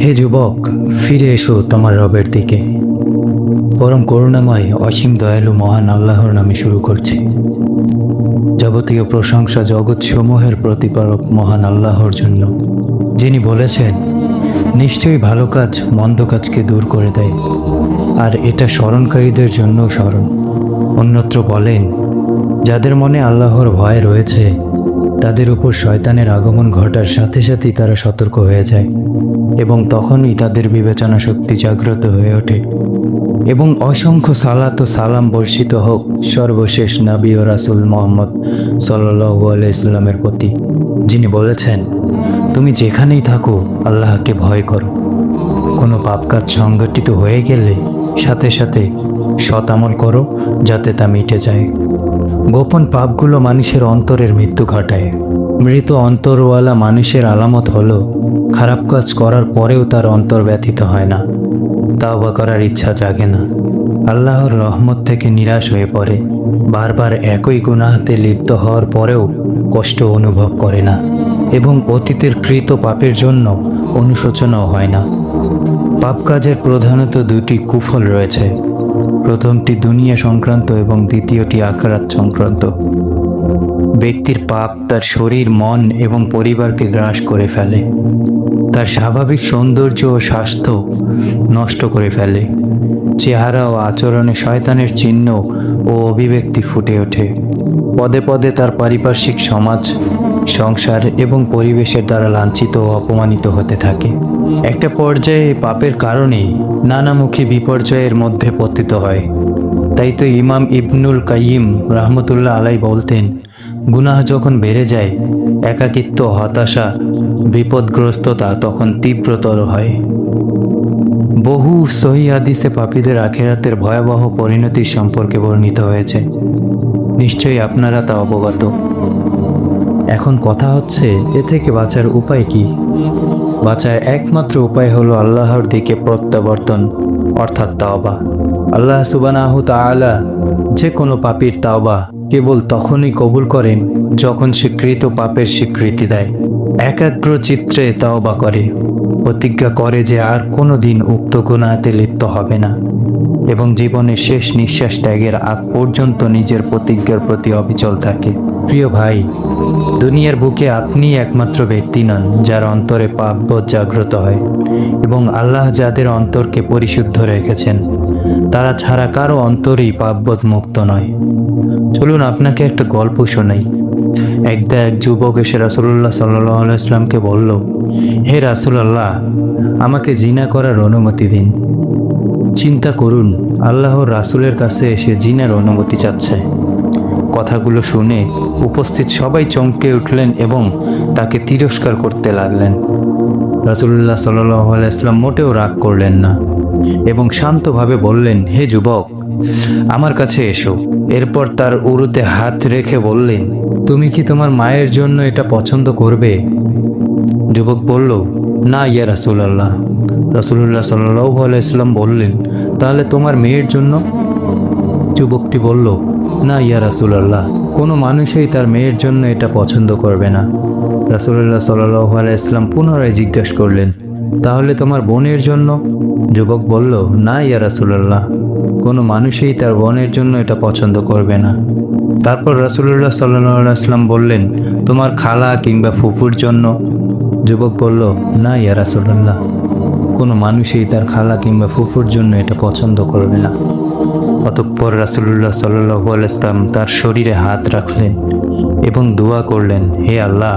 হে যুবক, ফিরে এসো তোমার রবের দিকে। পরম করুণাময়, অসীম দয়ালু, মহান আল্লাহর নামে শুরু করছে। যাবতীয় প্রশংসা জগৎ সমূহের প্রতিপালক মহান আল্লাহর জন্য, যিনি বলেছেন, নিশ্চয়ই ভালো কাজ মন্দ কাজকে দূর করে দেয়, আর এটা স্মরণকারীদের জন্য স্মরণ। অন্যত্র বলেন, যাদের মনে আল্লাহর ভয় রয়েছে, তাদের উপর শয়তানের আগমন ঘটার সাথে সাথেই তারা সতর্ক হয়ে যায়। এবং তখনই তাদের বিবেচনা শক্তি জাগ্রত হয়ে ওঠে। এবং অসংখ্য সালাত ও সালাম বর্ষিত হোক সর্বশেষ নবী ও রাসুল মোহাম্মদ সাল্লু আলাইস্লামের প্রতি, যিনি বলেছেন, তুমি যেখানেই থাকো, আল্লাহকে ভয় করো। কোনো পাপ কাজ সংগঠিত হয়ে গেলে সাথে সাথে সৎ আমল করো যাতে তা মিটে যায়। গোপন পাপগুলো মানুষের অন্তরের মৃত্যু ঘটায়। মৃত অন্তরওয়ালা মানুষের আলামত হলো খারাপ কাজ করার পরেও তার অন্তর ব্যথিত হয় না। তাওবা করার ইচ্ছা জাগে না। আল্লাহর রহমত থেকে নিরাশ হয়ে পড়ে। বারবার একই গুনাহাতে লিপ্ত হওয়ার পরেও কষ্ট অনুভব করে না এবং অতীতের কৃত পাপের জন্য অনুশোচনাও হয় না। পাপ কাজের প্রধানত দুটি কুফল রয়েছে। প্রথমটি দুনিয়া সংক্রান্ত এবং দ্বিতীয়টি আখরাত সংক্রান্ত। ব্যক্তির পাপ তার শরীর, মন এবং পরিবারকে গ্রাস করে ফেলে। তার স্বাভাবিক সৌন্দর্য ও স্বাস্থ্য নষ্ট করে ফেলে। চেহারা ও আচরণে শয়তানের চিহ্ন ও অভিব্যক্তি ফুটে ওঠে। পদে পদে তার পারিপার্শ্বিক সমাজ, সংসার এবং পরিবেশের দ্বারা লাঞ্ছিত ও অপমানিত হতে থাকে। একটা পর্যায়ে পাপের কারণেই নানামুখী বিপর্যয়ের মধ্যে পতিত হয়। তাই তো ইমাম ইবনুল কাইম রহমতুল্লাহ আলাই বলতেন, গুনাহ যখন বেড়ে যায়, একাকিত্ব হতাশা বিপদগ্রস্ততা তখন তীব্রতর হয়। বহু সহি হাদিসে পাপীদের আখেরাতের ভয়াবহ পরিণতির সম্পর্কে বর্ণিত হয়েছে। নিশ্চয়ই আপনারা তা অবগত। এখন কথা হচ্ছে, এ থেকে বাঁচার উপায় কি? বাঁচার একমাত্র উপায় হলো আল্লাহর দিকে প্রত্যাবর্তন, অর্থাৎ তাওবা। আল্লাহ সুবানাহু তাআলা যে কোনো পাপীর তাওবা কেবল তখনই কবুল করেন যখন স্বীকৃত পাপের স্বীকৃতি দেয়। একাগ্র চিত্রে তাওবা করে। প্রতিজ্ঞা করে যে আর কোনো দিন উক্ত গুনাহাতে লিপ্ত হবে না। এবং জীবনের শেষ নিঃশ্বাস ত্যাগের আগ পর্যন্ত নিজের প্রতিজ্ঞার প্রতি অবিচল থাকে। প্রিয় ভাই, দুনিয়ার বুকে আপনি একমাত্র ব্যক্তি নন, যার অন্তরে পাপবোধ জাগ্রত হয়। এবং আল্লাহ যাদের অন্তরকে পরিশুদ্ধ রেখেছেন, তারা ছাড়া কারও অন্তরই পাপবোধ মুক্ত নয়। চলুন আপনাকে একটা গল্প শোনাই। একদা এক যুবক এসে রাসুল্লাহ সাল্লাহ ইসলামকে বলল, হে রাসুলাল্লাহ, আমাকে জিনা করার অনুমতি দিন। চিন্তা করুন আল্লাহ রাসুলের কাছে এসে জিনার অনুমতি চাচ্ছে। কথাগুলো শুনে উপস্থিত সবাই চমকে উঠলেন এবং তাকে তিরস্কার করতে লাগলেন। রাসুল্লাহ সাল্লাম মোটেও রাগ করলেন না এবং শান্তভাবে বললেন, হে যুবক আমার কাছে এসো। এরপর তার উরুতে হাত রেখে বললেন, তুমি কি তোমার মায়ের জন্য এটা পছন্দ করবে? যুবক বলল, না ইয়া রাসুলাল্লাহ। রাসুল্লাহ সাল্লাহ আলাইসাল্লাম বললেন, তাহলে তোমার মেয়ের জন্য? যুবকটি বলল, না ইয়া রাসুলাল্লাহ, কোনো মানুষই তার মেয়ের জন্য এটা পছন্দ করবে না। রাসুল্লাহ সাল্লাহ আলাইসলাম পুনরায় জিজ্ঞাসা করলেন তাহলে তোমার বোনের জন্য? যুবক বলল, না ইয়া রাসুলাল্লাহ, কোনো মানুষই তার বোনের জন্য এটা পছন্দ করবে না। তারপর রাসুল্লাহ সাল্লাহ আলাইসলাম বললেন, তোমার খালা কিংবা ফুফুর জন্য? যুবক বলল, না ইয়া রাসুলাল্লাহ, কোনো মানুষই তার খালা কিংবা ফুফুর জন্য এটা পছন্দ করবে না। অতঃপর রাসুল্লাহ সাল্লু আলাইসলাম তার শরীরে হাত রাখলেন এবং দোয়া করলেন, হে আল্লাহ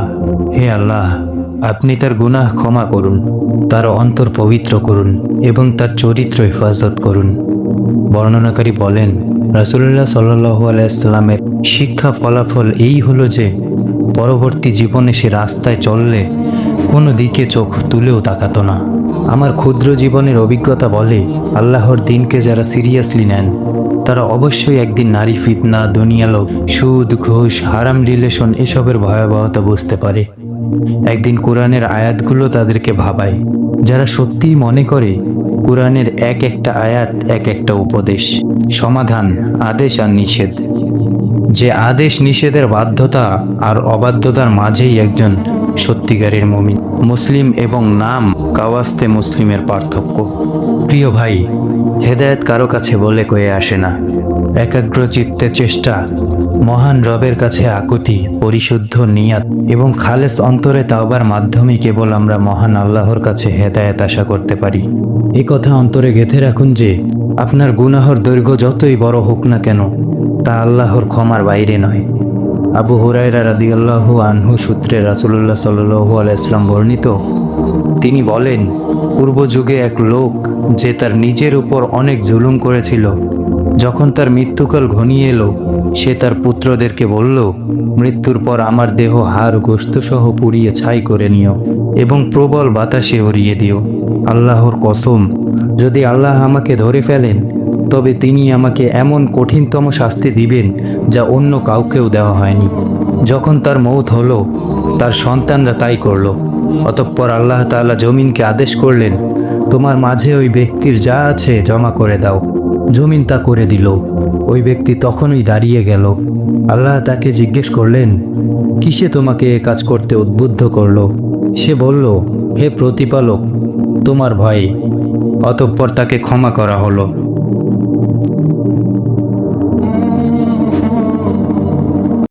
হে আল্লাহ আপনি তার গুনাহ ক্ষমা করুন, তার অন্তর পবিত্র করুন এবং তার চরিত্র হেফাজত করুন। বর্ণনাকারী বলেন রাসুল্লাহ সাল্লু শিক্ষা ফলাফল এই হলো যে, পরবর্তী জীবনে সে রাস্তায় চললে কোনো দিকে চোখ তুলেও তাকাতো না। আমার ক্ষুদ্র জীবনের অভিজ্ঞতা বলে, আল্লাহর দিনকে যারা সিরিয়াসলি নেন, তারা অবশ্যই একদিন নারী ফিতনা দুনিয়ালোক সুদ, ঘুষ, হারাম রিলেশন এসবের ভয়াবহতা বুঝতে পারে। একদিন কোরআনের আয়াতগুলো তাদেরকে ভাবায়। যারা সত্যিই মনে করে, কোরআনের এক একটা আয়াত, এক একটা উপদেশ, সমাধান, আদেশ আর নিষেধ। যে আদেশ নিষেধের বাধ্যতা আর অবাধ্যতার মাঝেই একজন সত্যিকারের মমিন। মুসলিম এবং নাম কাওয়াস্তে মুসলিমের পার্থক্য। প্রিয় ভাই, হেদায়েত কারও কাছে বলে কয়ে আসে না। একাগ্র চিত্তে চেষ্টা মহান রবের কাছে আকুতি, পরিশুদ্ধ নিয়াত এবং খালেস অন্তরে তাওবার মাধ্যমে কেবল আমরা মহান আল্লাহর কাছে হেদায়েত আশা করতে পারি। এ কথা অন্তরে গেঁথে রাখুন যে, আপনার গুনাহর দৈর্ঘ্য যতই বড় হোক না কেন, তা আল্লাহর ক্ষমার বাইরে নয়। আবু হুরাইরা রাদিয়াল্লাহু আনহু সূত্রে রাসূলুল্লাহ সাল্লাল্লাহু আলাইহি ইসলাম বর্ণিত, তিনি বলেন, পূর্ব যুগে এক লোক, যে তার নিজের উপর অনেক জুলুম করেছিল, যখন তার মৃত্যুকাল ঘনিয়ে এলো সে তার পুত্রদেরকে বলল, মৃত্যুর পর আমার দেহ হাড় গোস্তসহ পুড়িয়ে ছাই করে নিও এবং প্রবল বাতাসে উড়িয়ে দিও। আল্লাহর কসম, যদি আল্লাহ আমাকে ধরে ফেলেন, তবে তিনি আমাকে এমন কঠিনতম শাস্তি দিবেন যা অন্য কাউকেও দেওয়া হয়নি। যখন তার মৌত হলো, তার সন্তানরা তাই করল। অতঃপর আল্লাহ তাআলা জমিনকে আদেশ করলেন, তোমার মাঝে ওই ব্যক্তির যা আছে জমা করে দাও। জমিন তা করে দিল। ওই ব্যক্তি তখনই দাঁড়িয়ে গেল। আল্লাহ তাকে জিজ্ঞেস করলেন, কিসে তোমাকে এ কাজ করতে উদ্বুদ্ধ করল? সে বলল, হে প্রতিপালক, তোমার ভয়ে। অতঃপর তাকে ক্ষমা করা হলো।